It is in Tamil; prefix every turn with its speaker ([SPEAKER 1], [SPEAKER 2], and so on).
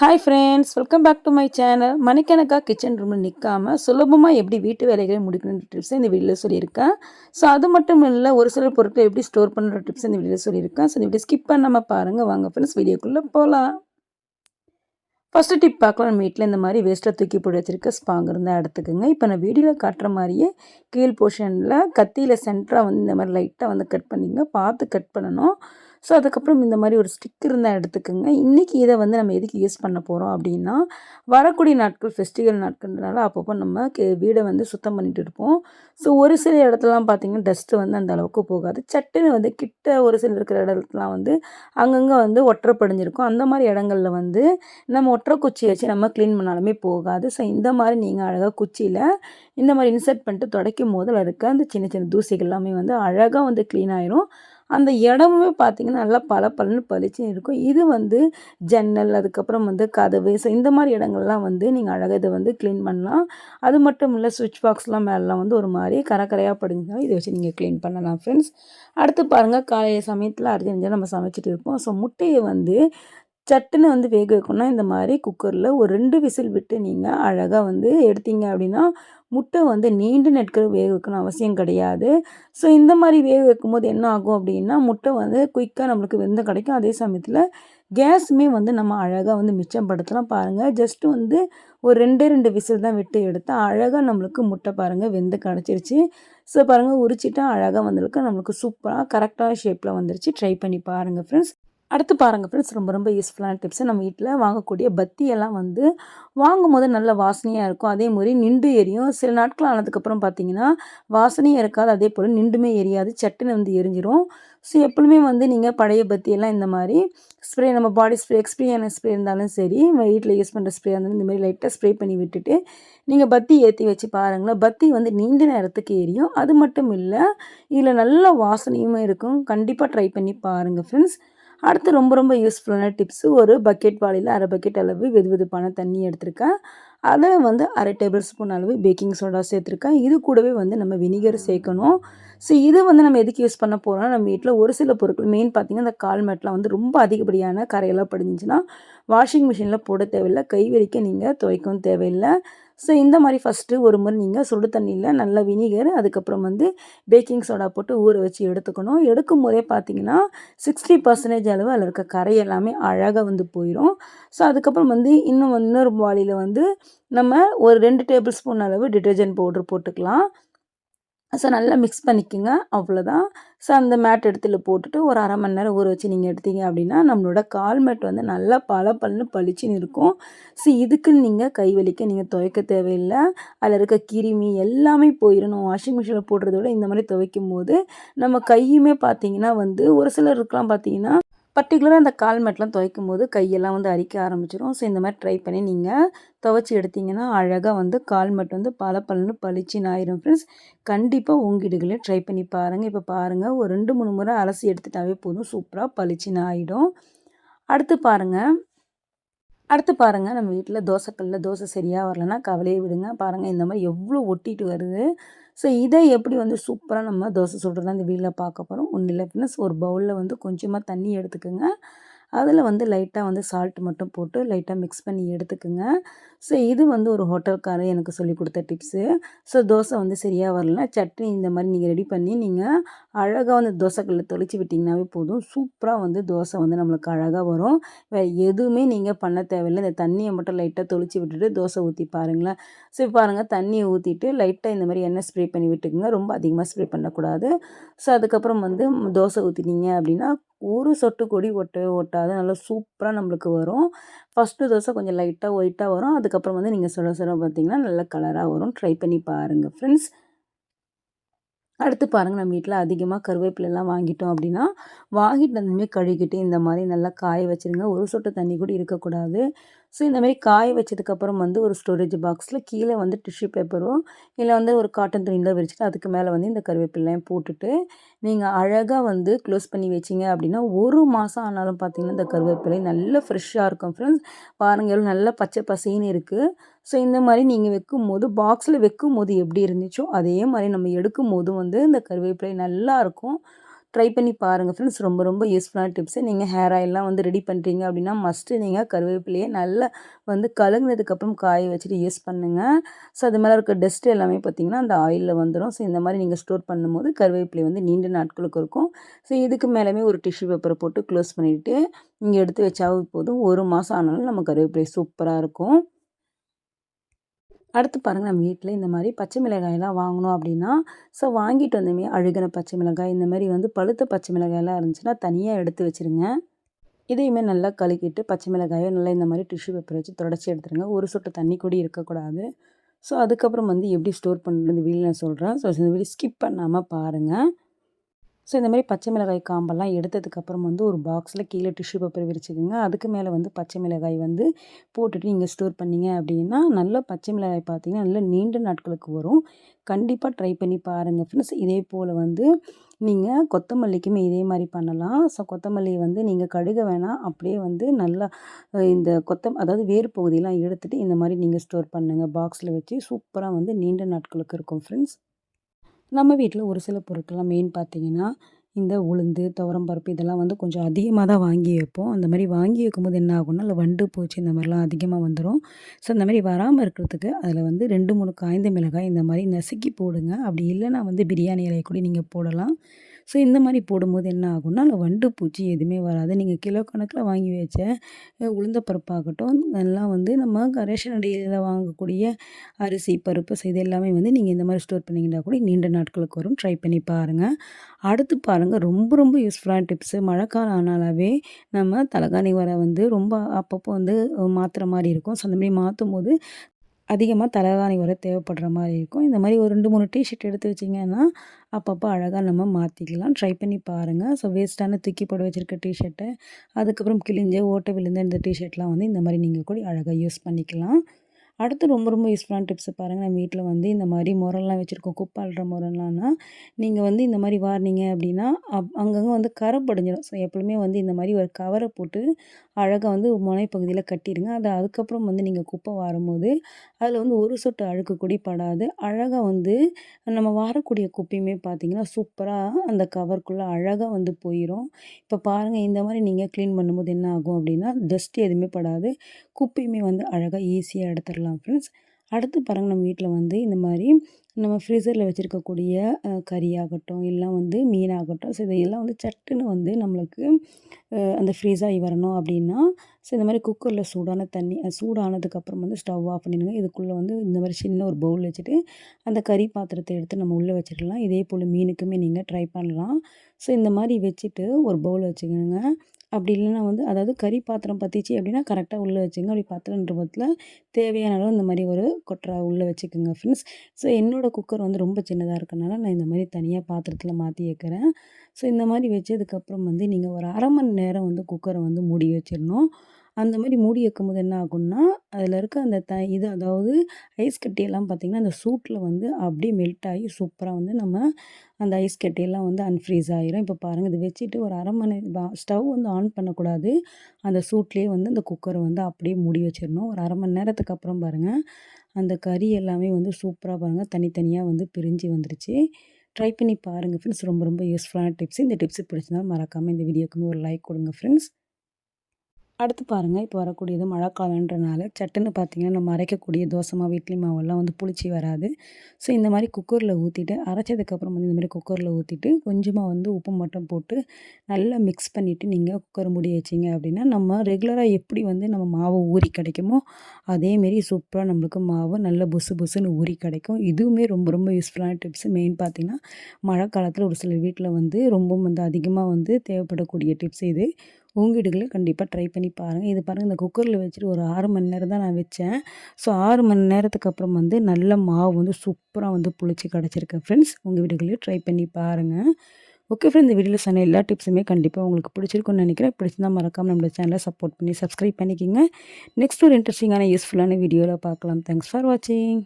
[SPEAKER 1] Hi friends welcome back to my channel மணிக்கணக்காக கிச்சன் ரூமில் நிற்காமல் சுலபமாக எப்படி வீட்டு வேலைகளை முடிக்கணுன்ற டிப்ஸை இந்த வீடியோவில் சொல்லியிருக்கேன். ஸோ அது மட்டும் இல்லை ஒரு சில பொருட்களை எப்படி ஸ்டோர் பண்ணுற டிப்ஸ் இந்த வீடியோவில் சொல்லியிருக்கேன். ஸோ இந்த வீடியோ ஸ்கிப் பண்ணாமல் பாருங்கள் வாங்க ஃப்ரெண்ட்ஸ் வீடியோக்குள்ளே போகலாம் ஃபஸ்ட்டு டிப் பார்க்கலாம். நம்ம வீட்டில் இந்த மாதிரி வேஸ்ட்டாக தூக்கி போட்டு வச்சுருக்க ஸ்பாங் இருந்தால் எடுத்துக்கோங்க. இப்போ நான் வீடியோவில் காட்டுற மாதிரியே கீழ் போர்ஷனில் கத்தியில் சென்டராக வந்து இந்த மாதிரி லைட்டாக வந்து கட் பண்ணிங்க பார்த்து கட் பண்ணணும். ஸோ அதுக்கப்புறம் இந்த மாதிரி ஒரு ஸ்டிக் இருந்தால் எடுத்துக்கோங்க. இன்றைக்கி இதை வந்து நம்ம எதுக்கு யூஸ் பண்ண போகிறோம் அப்படின்னா வரக்கூடிய நாட்கள் ஃபெஸ்டிவல் நாட்கள்னால அப்பப்போ நம்ம கே வீடை வந்து சுத்தம் பண்ணிட்டு இருப்போம். ஸோ ஒரு சில இடத்துலலாம் பார்த்திங்கன்னா டஸ்ட்டு வந்து அந்த அளவுக்கு போகாது. சட்டுன்னு வந்து கிட்ட ஒரு சில இருக்கிற இடத்துலாம் வந்து அங்கங்கே வந்து ஒற்றை படிஞ்சிருக்கும். அந்த மாதிரி இடங்களில் வந்து நம்ம ஒற்றை குச்சி வச்சு நம்ம க்ளீன் பண்ணாலுமே போகாது. ஸோ இந்த மாதிரி நீங்கள் அழகாக குச்சியில் இந்த மாதிரி இன்சர்ட் பண்ணிட்டு துடைக்கும் போதில் இருக்க அந்த சின்ன சின்ன தூசிகள் எல்லாமே வந்து அழகாக வந்து க்ளீன் ஆயிரும். அந்த இடமுமே பார்த்திங்கன்னா நல்லா பல பலன்னு பளிச்சுன்னு இருக்கும். இது வந்து ஜன்னல் அதுக்கப்புறம் வந்து கதவு ஸோ இந்த மாதிரி இடங்கள்லாம் வந்து நீங்கள் அழகாக இதை வந்து க்ளீன் பண்ணலாம். அது மட்டும் இல்லை சுவிட்ச் பாக்ஸ்லாம் மேலாம் வந்து ஒரு மாதிரி கரக்கரையாக படிஞ்சால் இதை வச்சு நீங்கள் க்ளீன் பண்ணலாம் ஃப்ரெண்ட்ஸ் அடுத்து பாருங்கள் காலையில் சமயத்தில் அர்ஜென்ட்டாக நம்ம சமைச்சிட்டு இருப்போம். ஸோ முட்டையை வந்து சட்டுன்னு வந்து வேக வைக்கணும்னா இந்த மாதிரி குக்கரில் ஒரு ரெண்டு விசில் விட்டு நீங்கள் அழகாக வந்து எடுத்தீங்க அப்படின்னா முட்டை வந்து நீண்டு நெட்கிற வேக வைக்கணும் அவசியம் கிடையாது. ஸோ இந்த மாதிரி வேக வைக்கும்போது என்ன ஆகும் அப்படின்னா முட்டை வந்து குயிக்காக நம்மளுக்கு வெந்த கிடைக்கும். அதே சமயத்தில் கேஸுமே வந்து நம்ம அழகாக வந்து மிச்சப்படுத்தலாம். பாருங்கள் ஜஸ்ட்டு வந்து ஒரு ரெண்டே ரெண்டு விசில் தான் விட்டு எடுத்தால் அழகாக நம்மளுக்கு முட்டை பாருங்கள் வெந்து கிடச்சிருச்சு. ஸோ பாருங்கள் உரிச்சிட்டா அழகாக வந்திருக்கு. நம்மளுக்கு சூப்பராக கரெக்டான ஷேப்பில் வந்துருச்சு. ட்ரை பண்ணி பாருங்கள் ஃப்ரெண்ட்ஸ் அடுத்து பாருங்கள் ஃப்ரெண்ட்ஸ் ரொம்ப ரொம்ப யூஸ்ஃபுல்லான டிப்ஸு நம்ம வீட்டில் வாங்கக்கூடிய பத்தியெல்லாம் வந்து வாங்கும் போது நல்ல வாசனையாக இருக்கும். அதே மாதிரி நின்று எரியும். சில நாட்கள் ஆனதுக்கப்புறம் பார்த்தீங்கன்னா வாசனையும் இருக்காது. அதே போல் நின்றுமே எரியாது. சட்டுன்னு வந்து எரிஞ்சிரும். ஸோ எப்பொழுதுமே வந்து நீங்கள் பழைய பத்தியெல்லாம் இந்த மாதிரி ஸ்ப்ரே நம்ம பாடி ஸ்ப்ரே எக்ஸ்பீரியான ஸ்ப்ரே இருந்தாலும் சரி வீட்டில் யூஸ் பண்ணுற ஸ்ப்ரே இருந்தாலும் இந்த மாதிரி லைட்டாக ஸ்ப்ரே பண்ணி விட்டுட்டு நீங்கள் பத்தி ஏற்றி வச்சு பாருங்களேன். பத்தி வந்து நீண்ட நேரத்துக்கு எரியும். அது மட்டும் இல்லை இதில் நல்ல வாசனையுமே இருக்கும். கண்டிப்பாக ட்ரை பண்ணி பாருங்கள் ஃப்ரெண்ட்ஸ் அடுத்து ரொம்ப ரொம்ப யூஸ்ஃபுல்லான டிப்ஸு ஒரு பக்கெட் வாளியில் அரை பக்கெட் அளவு வெது வெதுப்பான தண்ணி எடுத்திருக்கேன். அதில் வந்து அரை டேபிள் ஸ்பூன் அளவு பேக்கிங் சோடா சேர்த்துருக்கேன். இது கூடவே வந்து நம்ம வினிகர் சேர்க்கணும். ஸோ இது வந்து நம்ம எதுக்கு யூஸ் பண்ண போகிறோம் நம்ம வீட்டில் ஒரு சில பொருட்கள் மெயின் பார்த்திங்கன்னா இந்த கால்மேட்லாம் வந்து ரொம்ப அதிகப்படியான கரையெல்லாம் படிஞ்சிச்சுன்னா வாஷிங் மிஷினில் போட தேவையில்லை. கை வலிக்க நீங்கள் துவைக்கவும் தேவையில்லை. ஸோ இந்த மாதிரி ஃபஸ்ட்டு ஒரு முறை நீங்கள் சுடு தண்ணியில் நல்லா வினிகர் அதுக்கப்புறம் வந்து பேக்கிங் சோடா போட்டு ஊற வச்சு எடுத்துக்கணும். எடுக்கும் போதே பார்த்தீங்கன்னா சிக்ஸ்டி பர்சன்டேஜ் அளவு அதில் இருக்க கரை எல்லாமே அழகாக வந்து போயிடும் ஸோ அதுக்கப்புறம் வந்து இன்னும் இன்னொரு பாலியில் வந்து நம்ம ஒரு ரெண்டு டேபிள் ஸ்பூன் அளவு டிட்டர்ஜென்ட் பவுட்ரு போட்டுக்கலாம். ஸோ நல்லா மிக்ஸ் பண்ணிக்கோங்க. அவ்வளோதான் ஸோ அந்த மேட் எடுத்துல போட்டுட்டு ஒரு அரை மணி நேரம் ஊற வச்சு நீங்கள் எடுத்தீங்க அப்படின்னா நம்மளோட கால் மேட் வந்து நல்லா பல பல்னு பளிச்சுன்னு இருக்கும். ஸோ இதுக்குன்னு நீங்கள் கை வலிக்க நீங்கள் துவைக்க தேவையில்லை. அதில் இருக்க கிருமி எல்லாமே போயிடணும். வாஷிங் மிஷினில் போடுறத விட இந்த மாதிரி துவைக்கும் போது நம்ம கையுமே பார்த்தீங்கன்னா வந்து ஒரு சிலருக்குலாம் பார்த்தீங்கன்னா பர்டிகுலராக அந்த கால் மேட்லாம் துவைக்கும் போது கையெல்லாம் வந்து அரிக்க ஆரம்பிச்சிடும் ஸோ இந்த மாதிரி ட்ரை பண்ணி நீங்கள் துவைச்சி எடுத்திங்கன்னா அழகாக வந்து கால் மேட் வந்து பல பலன்னு பளிச்சின்னு ஆயிரும் ஃப்ரெண்ட்ஸ் கண்டிப்பாக உங்கிடுகளே ட்ரை பண்ணி பாருங்கள் இப்போ பாருங்கள் ஒரு ரெண்டு மூணு முறை அலசி எடுத்துட்டாவே போதும். சூப்பராக பளிச்சின்னு ஆகிடும் அடுத்து பாருங்கள் அடுத்து பாருங்கள் நம்ம வீட்டில் தோசைக்கல்லில் தோசை சரியாக வரலன்னா கவலையை விடுங்க. பாருங்கள் இந்த மாதிரி எவ்வளோ ஒட்டிட்டு வருது. ஸோ இதை எப்படி வந்து சூப்பராக நம்ம தோசை சுடுறதா இந்த வீட்டில் பார்க்க போகிறோம் ஒன்றும் இல்லை ஃப்ரெண்ட்ஸ் ஒரு பவுலில் வந்து கொஞ்சமாக தண்ணி எடுத்துக்கோங்க. அதில் வந்து லைட்டாக வந்து சால்ட் மட்டும் போட்டு லைட்டாக மிக்ஸ் பண்ணி எடுத்துக்கோங்க. ஸோ இது வந்து ஒரு ஹோட்டல்காரர் எனக்கு சொல்லி கொடுத்த டிப்ஸு ஸோ தோசை வந்து சரியாக வரலனா சட்னி இந்த மாதிரி நீங்கள் ரெடி பண்ணி நீங்கள் அழகாக வந்து தோசைக்கல்லில் தொளிச்சு விட்டிங்கனாவே போதும். சூப்பராக வந்து தோசை வந்து நம்மளுக்கு அழகாக வரும். வேறு எதுவுமே நீங்கள் பண்ண தேவையில்லை. இந்த தண்ணியை மட்டும் லைட்டாக தொளிச்சு விட்டுட்டு தோசை ஊற்றி பாருங்களேன். ஸோ பாருங்கள் தண்ணியை ஊற்றிட்டு லைட்டாக இந்த மாதிரி எண்ணெய் ஸ்ப்ரே பண்ணி விட்டுக்குங்க. ரொம்ப அதிகமாக ஸ்ப்ரே பண்ணக்கூடாது. ஸோ அதுக்கப்புறம் வந்து தோசை ஊற்றினீங்க அப்படின்னா ஒரு சொட்டு கொடி ஒட்டவே ஒட்டாது. நல்லா சூப்பராக நம்மளுக்கு வரும். ஃபஸ்ட்டு தோசை கொஞ்சம் லைட்டாக ஒயிட்டாக வரும். அதுக்கப்புறம் வந்து நீங்கள் சுட சுட பார்த்தீங்கன்னா நல்ல கலராக வரும். ட்ரை பண்ணி பாருங்கள் ஃப்ரெண்ட்ஸ் அடுத்து பாருங்கள் நம்ம வீட்டில் அதிகமாக கருவேப்பிலெல்லாம் வாங்கிட்டோம் அப்படின்னா வாங்கிட்டு வந்ததுமே கழுகிட்டு இந்த மாதிரி நல்லா காய வச்சுருங்க. ஒரு சொட்டு தண்ணி கூட இருக்கக்கூடாது. ஸோ இந்த மாதிரி காய வச்சதுக்கப்புறம் வந்து ஒரு ஸ்டோரேஜ் பாக்ஸில் கீழே வந்து டிஷ்யூ பேப்பரோ இல்லை வந்து ஒரு காட்டன் துணியில் விரிச்சிட்டு அதுக்கு மேலே வந்து இந்த கருவேப்பிலையும் போட்டுட்டு நீங்கள் அழகாக வந்து க்ளோஸ் பண்ணி வச்சிங்க அப்படின்னா ஒரு மாதம் ஆனாலும் பார்த்தீங்கன்னா இந்த கருவேப்பிலை நல்லா ஃப்ரெஷ்ஷாக இருக்கும் ஃப்ரெண்ட்ஸ் பாருங்கள் எவ்வளோ நல்லா பச்சை பசைன்னு இருக்குது ஸோ இந்த மாதிரி நீங்கள் வைக்கும் போது பாக்ஸில் வைக்கும் போது எப்படி இருந்துச்சோ அதே மாதிரி நம்ம எடுக்கும் போதும் வந்து இந்த கருவேப்பிலை நல்லா இருக்கும். ட்ரை பண்ணி பாருங்கள் ஃப்ரெண்ட்ஸ் ரொம்ப ரொம்ப யூஸ்ஃபுல்லான டிப்ஸு நீங்கள் ஹேர் ஆயிலெலாம் வந்து ரெடி பண்ணுறீங்க அப்படின்னா மஸ்ட்டு நீங்கள் கருவேப்பிலையே நல்லா வந்து கழுகுனதுக்கப்புறம் காய வச்சுட்டு யூஸ் பண்ணுங்கள் ஸோ அது மேலே இருக்க டஸ்ட் எல்லாமே பார்த்திங்கன்னா அந்த ஆயிலில் வந்துடும் ஸோ இந்த மாதிரி நீங்கள் ஸ்டோர் பண்ணும்போது கருவேப்பிலை வந்து நீண்ட நாட்களுக்கு இருக்கும். ஸோ இதுக்கு மேலேயுமே ஒரு டிஷ்யூ பேப்பரை போட்டு க்ளோஸ் பண்ணிவிட்டு இங்கே எடுத்து வச்சாவது போதும். ஒரு மாதம் ஆனாலும் நம்ம கருவேப்பிலை சூப்பராக இருக்கும். அடுத்து பாருங்கள் நம்ம வீட்டில் இந்த மாதிரி பச்சை மிளகாயெல்லாம் வாங்கணும் அப்படின்னா ஸோ வாங்கிட்டு வந்தோமே அழுகின பச்சை மிளகாய் இந்த மாதிரி வந்து பழுத்த பச்சை மிளகாயெல்லாம் இருந்துச்சுன்னா தனியாக எடுத்து வச்சுருங்க. இதையுமே நல்லா கழுக்கிட்டு பச்சை மிளகாயை நல்லா இந்த மாதிரி டிஷ்யூ பேப்பர் வச்சு தொடச்சி எடுத்துருங்க. ஒரு சொட்டு தண்ணி கூட இருக்கக்கூடாது. ஸோ அதுக்கப்புறம் வந்து எப்படி ஸ்டோர் பண்ணுறது வீடியோ நான் சொல்கிறேன் ஸோ இந்த வீடியோ ஸ்கிப் பண்ணாமல் பாருங்கள் ஸோ இந்த மாதிரி பச்சை மிளகாய் காம்பெல்லாம் எடுத்ததுக்கப்புறம் வந்து ஒரு பாக்ஸில் கீழே டிஷ்யூ பேப்பர் விரிச்சுக்கோங்க. அதுக்கு மேலே வந்து பச்சை மிளகாய் வந்து போட்டுட்டு நீங்கள் ஸ்டோர் பண்ணிங்க அப்படின்னா நல்ல பச்சை மிளகாய் பார்த்தீங்கன்னா நல்ல நீண்ட நாட்களுக்கு வரும். கண்டிப்பாக ட்ரை பண்ணி பாருங்கள் ஃப்ரெண்ட்ஸ் இதே போல் வந்து நீங்கள் கொத்தமல்லிக்குமே இதே மாதிரி பண்ணலாம். ஸோ கொத்தமல்லி வந்து நீங்கள் கடுக வேணாம். அப்படியே வந்து நல்லா இந்த கொத்தம் அதாவது வேறு பகுதியெலாம் எடுத்துகிட்டு இந்த மாதிரி நீங்கள் ஸ்டோர் பண்ணுங்கள் பாக்ஸில் வச்சு சூப்பராக வந்து நீண்ட நாட்களுக்கு இருக்கும் ஃப்ரெண்ட்ஸ் நம்ம வீட்டில் ஒரு சில பொருட்கள்லாம் மெயின் பார்த்திங்கன்னா இந்த உளுந்து துவரம்பருப்பு இதெல்லாம் வந்து கொஞ்சம் அதிகமாக தான் வாங்கி வைப்போம். அந்த மாதிரி வாங்கி வைக்கும்போது என்ன ஆகும்னா அதில் வண்டு பூச்சி இந்த மாதிரிலாம் அதிகமாக வந்துடும் ஸோ அந்த மாதிரி வராமல் இருக்கிறதுக்கு அதில் வந்து ரெண்டு மூணு காய்ந்த மிளகாய் இந்த மாதிரி நசுக்கி போடுங்க. அப்படி இல்லைன்னா வந்து பிரியாணி இலையை கூட நீங்கள் போடலாம். ஸோ இந்த மாதிரி போடும்போது என்ன ஆகும்னா அதில் வண்டு பூச்சி எதுவுமே வராது. நீங்கள் கிலோ கணக்கில் வாங்கி வச்ச உளுந்த பருப்பாகட்டும் எல்லாம் வந்து நம்ம ரேஷன் அடியில் வாங்கக்கூடிய அரிசி பருப்பு இது எல்லாமே வந்து நீங்கள் இந்த மாதிரி ஸ்டோர் பண்ணிங்கன்னா கூட நீண்ட நாட்களுக்கு வரும். ட்ரை பண்ணி பாருங்கள் அடுத்து பாருங்கள் ரொம்ப ரொம்ப யூஸ்ஃபுல்லான டிப்ஸு மழைக்காலம் ஆனாலாவே நம்ம தலைகாணி வர வந்து ரொம்ப அப்பப்போ வந்து மாற்றுற மாதிரி இருக்கும். ஸோ அந்த மாதிரி மாற்றும் போது அதிகமாக தலைகாணி வர தேவைப்படுற மாதிரி இருக்கும். இந்த மாதிரி ஒரு ரெண்டு மூணு டிஷர்ட் எடுத்து வச்சிங்கன்னா அப்பப்போ அழகாக நம்ம மாற்றிக்கலாம் ட்ரை பண்ணி பாருங்கள் ஸோ வேஸ்ட்டான தூக்கி போட வச்சுருக்க டிஷர்ட்டை அதுக்கப்புறம் கிழிஞ்ச ஓட்டை விழுந்த இந்த டிஷர்ட்லாம் வந்து இந்த மாதிரி நீங்கள் கூட அழகாக யூஸ் பண்ணிக்கலாம். அடுத்து ரொம்ப ரொம்ப யூஸ்ஃபுல்லான டிப்ஸை பாருங்கள் நம்ம வீட்டில் வந்து இந்த மாதிரி முரல்லாம் வச்சுருக்கோம். குப்பை முரல்லாம்னா நீங்கள் வந்து இந்த மாதிரி வாரினீங்க அப்படின்னா அப் அங்கங்கே வந்து கரை படிஞ்சிடும். ஸோ எப்பவுமே வந்து இந்த மாதிரி ஒரு கவரை போட்டு அழகாக வந்து முனைப்பகுதியில் கட்டிடுங்க. அது அதுக்கப்புறம் வந்து நீங்கள் குப்பை வாரும்போது அதில் வந்து ஒரு சொட்டு அழுக்கு கூடி படாது. அழகாக வந்து நம்ம வாரக்கூடிய குப்பையுமே பார்த்திங்கன்னா சூப்பராக அந்த கவருக்குள்ளே அழகாக வந்து போயிடும் இப்போ பாருங்கள் இந்த மாதிரி நீங்கள் க்ளீன் பண்ணும்போது என்ன ஆகும் அப்படின்னா டஸ்ட் எதுவுமே படாது. குப்பையுமே வந்து அழகாக ஈஸியாக எடுத்துடலாம். ஃப்ரெண்ட்ஸ் அடுத்து பாருங்கள் நம்ம வீட்டில் வந்து இந்த மாதிரி நம்ம ஃப்ரீசரில் வச்சுருக்கக்கூடிய கறி ஆகட்டும் இல்லை வந்து மீனாகட்டும் ஸோ இதையெல்லாம் வந்து சட்டுன்னு வந்து நம்மளுக்கு அந்த ஃப்ரீஸாகி வரணும் அப்படின்னா ஸோ இந்த மாதிரி குக்கரில் சூடான தண்ணி சூடானதுக்கப்புறம் வந்து ஸ்டவ் ஆஃப் பண்ணிடுங்க. இதுக்குள்ளே வந்து இந்த மாதிரி சின்ன ஒரு பவுல் வச்சுட்டு அந்த கறி பாத்திரத்தை எடுத்து நம்ம உள்ளே வச்சிடலாம். இதே போல் மீனுக்குமே நீங்கள் ட்ரை பண்ணலாம். ஸோ இந்த மாதிரி வச்சுட்டு ஒரு பவுல் வச்சுக்கோங்க. அப்படி இல்லைன்னா வந்து அதாவது கறி பாத்திரம் பற்றிச்சு அப்படின்னா கரெக்டாக உள்ளே வச்சுங்க. அப்படி பாத்திரன்ற பத்தில் தேவையான அளவு இந்த மாதிரி ஒரு கொட்டரா உள்ளே வச்சுக்கோங்க ஃப்ரெண்ட்ஸ் ஸோ என்னோடய குக்கர் வந்து ரொம்ப சின்னதாக இருக்கனால நான் இந்த மாதிரி தனியாக பாத்திரத்தில் மாற்றி வைக்கிறேன். ஸோ இந்த மாதிரி வச்சதுக்கப்புறம் வந்து நீங்கள் ஒரு அரை மணி நேரம் வந்து குக்கரை வந்து மூடி வச்சிடணும் அந்த மாதிரி மூடி வைக்கும் போது என்ன ஆகும்னா அதில் இருக்க அந்த த இது அதாவது ஐஸ் கட்டியெல்லாம் பார்த்திங்கன்னா அந்த சூட்டில் வந்து அப்படியே மெல்ட் ஆகி சூப்பராக வந்து நம்ம அந்த ஐஸ் கட்டியெல்லாம் வந்து அன்ஃப்ரீஸ் ஆகிரும் இப்போ பாருங்கள் இது வச்சுட்டு ஒரு அரை மணி ஸ்டவ் வந்து ஆன் பண்ணக்கூடாது. அந்த சூட்லேயே வந்து அந்த குக்கரை வந்து அப்படியே மூடி வச்சிடணும் ஒரு அரை மணி நேரத்துக்கு அப்புறம் பாருங்கள் அந்த கறி எல்லாமே வந்து சூப்பராக பாருங்கள் தனித்தனியாக வந்து பிரிஞ்சு வந்துருச்சு. ட்ரை பண்ணி பாருங்கள் ஃப்ரெண்ட்ஸ் ரொம்ப ரொம்ப யூஸ்ஃபுல்லான டிப்ஸ் இந்த டிப்ஸ் பிடிச்சிருந்தாலும் மறக்காமல் இந்த வீடியோக்குமே ஒரு லைக் கொடுங்க ஃப்ரெண்ட்ஸ் அடுத்து பாருங்கள் இப்போ வரக்கூடியது மழைக்காலன்றனால சட்டுன்னு பார்த்தீங்கன்னா நம்ம அரைக்கக்கூடிய தோசை மாவு இட்லி மாவெல்லாம் வந்து புளிச்சி வராது. ஸோ இந்த மாதிரி குக்கரில் ஊற்றிட்டு அரைச்சதுக்கப்புறம் வந்து இந்த மாதிரி குக்கரில் ஊற்றிட்டு கொஞ்சமாக வந்து உப்பு மட்டும் போட்டு நல்லா மிக்ஸ் பண்ணிவிட்டு நீங்கள் குக்கர் முடி வச்சிங்க அப்படின்னா நம்ம ரெகுலராக எப்படி வந்து நம்ம மாவு ஊறி கிடைக்குமோ அதேமாரி சூப்பராக நம்மளுக்கு மாவு நல்ல புசு புசுன்னு ஊறி கிடைக்கும். இதுவுமே ரொம்ப ரொம்ப யூஸ்ஃபுல்லான டிப்ஸ் மெயின் பார்த்திங்கன்னா மழை காலத்தில் ஒரு சில வீட்டில் வந்து ரொம்ப வந்து அதிகமாக வந்து தேவைப்படக்கூடிய டிப்ஸ் இது. உங்கள் கண்டிப்பாக ட்ரை பண்ணி பாருங்கள் இது பாருங்கள் இந்த குக்கரில் வச்சுட்டு ஒரு ஆறு மணி நேரம் தான் நான் வச்சேன். ஸோ ஆறு மணி நேரத்துக்கு அப்புறம் வந்து நல்ல மாவு வந்து சூப்பராக வந்து புளிச்சு கிடச்சிருக்கேன் ஃப்ரெண்ட்ஸ் உங்கள் வீடுகளையும் ட்ரை பண்ணி பாருங்கள் ஓகே ஃப்ரெண்ட் இந்த வீடியோவில் சொன்ன எல்லா டிப்ஸுமே கண்டிப்பாக உங்களுக்கு பிடிச்சிருக்குன்னு நினைக்கிறேன். பிடிச்சிருந்தால் மறக்காமல் நம்மளோட சேனலை சப்போர்ட் பண்ணி சப்ஸ்கிரைப் பண்ணிக்கிங்க. நெக்ஸ்ட் ஒரு இன்ட்ரெஸ்டிங்கான யூஸ்ஃபுல்லான வீடியோவில் பார்க்கலாம். தேங்க்ஸ் ஃபார் வாட்சிங்